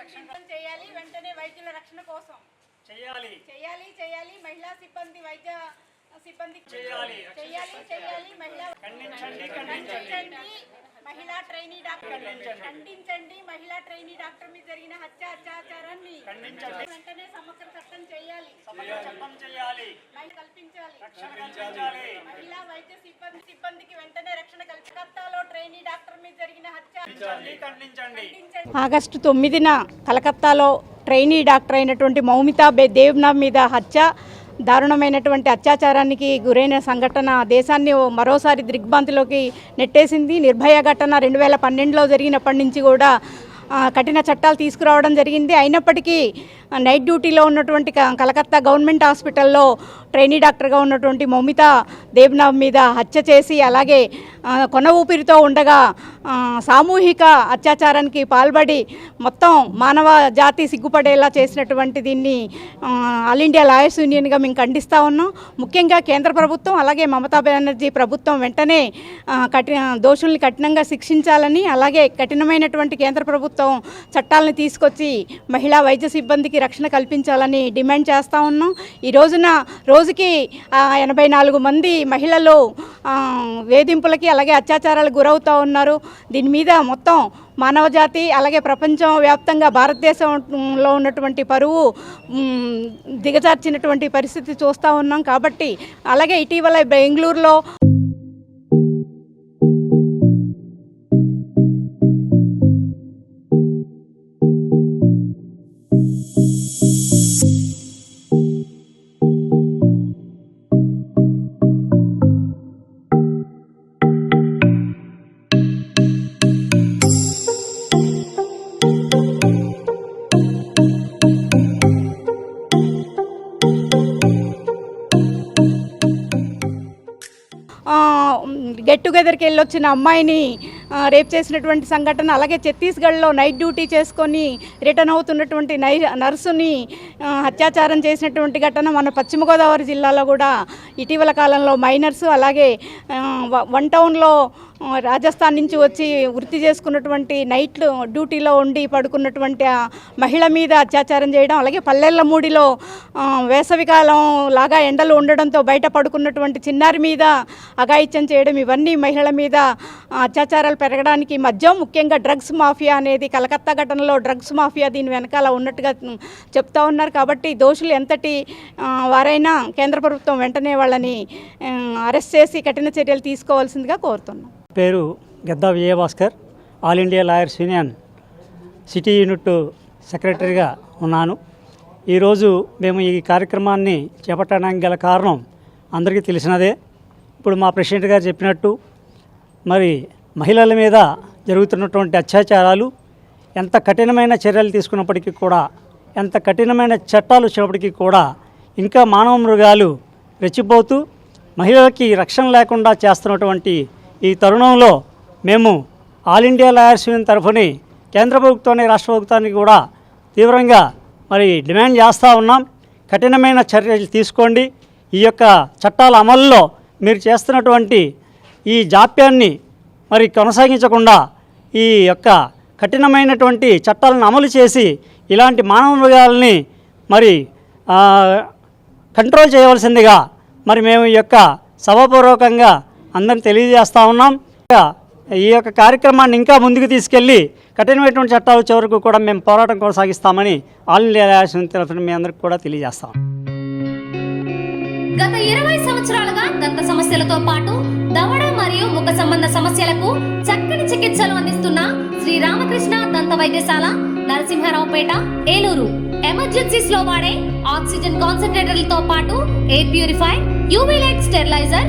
రక్షణ చేయాలి వెంటనే వైద్యుల రక్షణ కోసం. చేయాలి. చేయాలి చేయాలి మహిళా సిబ్బంది వైద్య సిబ్బంది. చేయాలి. చేయాలి చేయాలి మహిళా ఖండించండి మహిళా ట్రైనీ డాక్టర్. ఖండించండి. మహిళా ట్రైనీ డాక్టర్ మీద జరిగిన హత్య అత్యాచారాన్ని. వెంటనే సమగ్ర చట్టం చేయాలి. కల్పించాలి. మహిళా వైద్య సిబ్బంది సిబ్బందికి వెంటనే రక్షణ కలకత్తాలో ట్రైనీ డాక్టర్ మీద జరిగిన హత్య. ఆగస్టు తొమ్మిదిన కలకత్తాలో ట్రైనీ డాక్టర్ అయినటువంటి మౌమితా బే దేవ్నా మీద హత్య. దారుణమైనటువంటి అత్యాచారానికి గురైన సంఘటన దేశాన్ని ఓ మరోసారి దిగ్భాంతిలోకి నెట్టేసింది. నిర్భయ ఘటన రెండు వేల పన్నెండులో జరిగినప్పటి నుంచి కూడా కఠిన చట్టాలు తీసుకురావడం జరిగింది. అయినప్పటికీ నైట్ డ్యూటీలో ఉన్నటువంటి కలకత్తా గవర్నమెంట్ హాస్పిటల్లో ట్రైనీ డాక్టర్గా ఉన్నటువంటి మౌమిత దేవ్నాథ్ మీద హత్య చేసి అలాగే కొన ఊపిరితో ఉండగా సామూహిక అత్యాచారానికి పాల్పడి మొత్తం మానవ జాతి సిగ్గుపడేలా చేసినటువంటి దీన్ని ఆల్ ఇండియా లాయర్స్ యూనియన్గా మేము ఖండిస్తూ ఉన్నాం. ముఖ్యంగా కేంద్ర ప్రభుత్వం అలాగే మమతా బెనర్జీ ప్రభుత్వం వెంటనే కఠిన దోషుల్ని కఠినంగా శిక్షించాలని అలాగే కఠినమైనటువంటి కేంద్ర ప్రభుత్వం చట్టాలను తీసుకొచ్చి మహిళా వైద్య సిబ్బందికి రక్షణ కల్పించాలని డిమాండ్ చేస్తూ ఉన్నాం. ఈ రోజున రోజుకి ఎనభై నాలుగు మంది మహిళలు వేధింపులకి అలాగే అత్యాచారాలకు గురవుతూ ఉన్నారు. దీని మీద మొత్తం మానవజాతి అలాగే ప్రపంచం వ్యాప్తంగా భారతదేశంలో ఉన్నటువంటి పరువు దిగజార్చినటువంటి పరిస్థితి చూస్తూ ఉన్నాం కాబట్టి అలాగే ఇటీవల బెంగళూరులో గెట్ టుగెదర్కి వెళ్ళొచ్చిన అమ్మాయిని రేప్ చేసినటువంటి సంఘటన అలాగే ఛత్తీస్గఢ్లో నైట్ డ్యూటీ చేసుకొని రిటర్న్ అవుతున్నటువంటి నై నర్సుని అత్యాచారం చేసినటువంటి ఘటన మన పశ్చిమ గోదావరి జిల్లాలో కూడా ఇటీవల కాలంలో మైనర్స్ అలాగే వన్ టౌన్లో రాజస్థాన్ నుంచి వచ్చి వృత్తి చేసుకున్నటువంటి నైట్లు డ్యూటీలో ఉండి పడుకున్నటువంటి మహిళ మీద అత్యాచారం చేయడం అలాగే పల్లెళ్ళ మూడిలో వేసవికాలం లాగా ఎండలు ఉండడంతో బయట పడుకున్నటువంటి చిన్నారి మీద అఘాయిత్యం చేయడం ఇవన్నీ మహిళల మీద అత్యాచారాలు పెరగడానికి మధ్య ముఖ్యంగా డ్రగ్స్ మాఫియా అనేది కలకత్తా ఘటనలో డ్రగ్స్ మాఫియా దీని వెనకాల ఉన్నట్టుగా చెప్తా ఉన్నారు. కాబట్టి దోషులు ఎంతటి వారైనా కేంద్ర ప్రభుత్వం వెంటనే వాళ్ళని అరెస్ట్ చేసి కఠిన చర్యలు తీసుకోవాల్సిందిగా కోరుతున్నాం. పేరు Gadda Vijayabhaskar all India lawyers union city unit సెక్రటరీగా ఉన్నాను. ఈరోజు మేము ఈ కార్యక్రమాన్ని చేపట్టడానికి గల కారణం అందరికీ తెలిసినదే. ఇప్పుడు మా ప్రెసిడెంట్ గారు చెప్పినట్టు మరి మహిళల మీద జరుగుతున్నటువంటి అత్యాచారాలు ఎంత కఠినమైన చర్యలు తీసుకున్నప్పటికీ కూడా ఎంత కఠినమైన చట్టాలు వచ్చినప్పటికీ కూడా ఇంకా మానవ మృగాలు రెచ్చిపోతూ మహిళలకి రక్షణ లేకుండా చేస్తున్నటువంటి ఈ తరుణంలో మేము ఆల్ ఇండియా లాయర్స్ యూనియన్ తరఫుని కేంద్ర ప్రభుత్వాన్ని రాష్ట్ర ప్రభుత్వానికి కూడా తీవ్రంగా మరి డిమాండ్ చేస్తూ ఉన్నాం. కఠినమైన చర్యలు తీసుకోండి. ఈ యొక్క చట్టాల అమలులో మీరు చేస్తున్నటువంటి ఈ జాప్యాన్ని మరి కొనసాగించకుండా ఈ యొక్క కఠినమైనటువంటి చట్టాలను అమలు చేసి ఇలాంటి మానవ మృగాలని మరి కంట్రోల్ చేయవలసిందిగా మరి మేము ఈ యొక్క సభాపూర్వకంగా అందరిని తెలియజేస్తా ఉన్నాం. ఈ యొక్క కార్యక్రమాన్ని ఇంకా ముందుకు తీసుకెళ్ళి కఠినమైనటువంటి చట్టాలు వచ్చే వరకు కూడా మేము పోరాటం కొనసాగిస్తామని ఆల్ ఇండియా అసోసియేషన్ తరఫున మీ అందరికి కూడా తెలియజేస్తాం గత ఇరవై సంవత్సరాలుగా దంత సమస్యలతో పాటు దవడ మరియు ముఖ సంబంధ సమస్యలకు చక్కని చికిత్సలు అందిస్తున్న శ్రీ రామకృష్ణ దంత వైద్యశాల నరసింహారావుపేట ఏలూరు. ఎమర్జెన్సీస్లో వాడే ఆక్సిజన్ కాన్సన్ట్రేటర్లతో పాటు air purify UV light sterilizer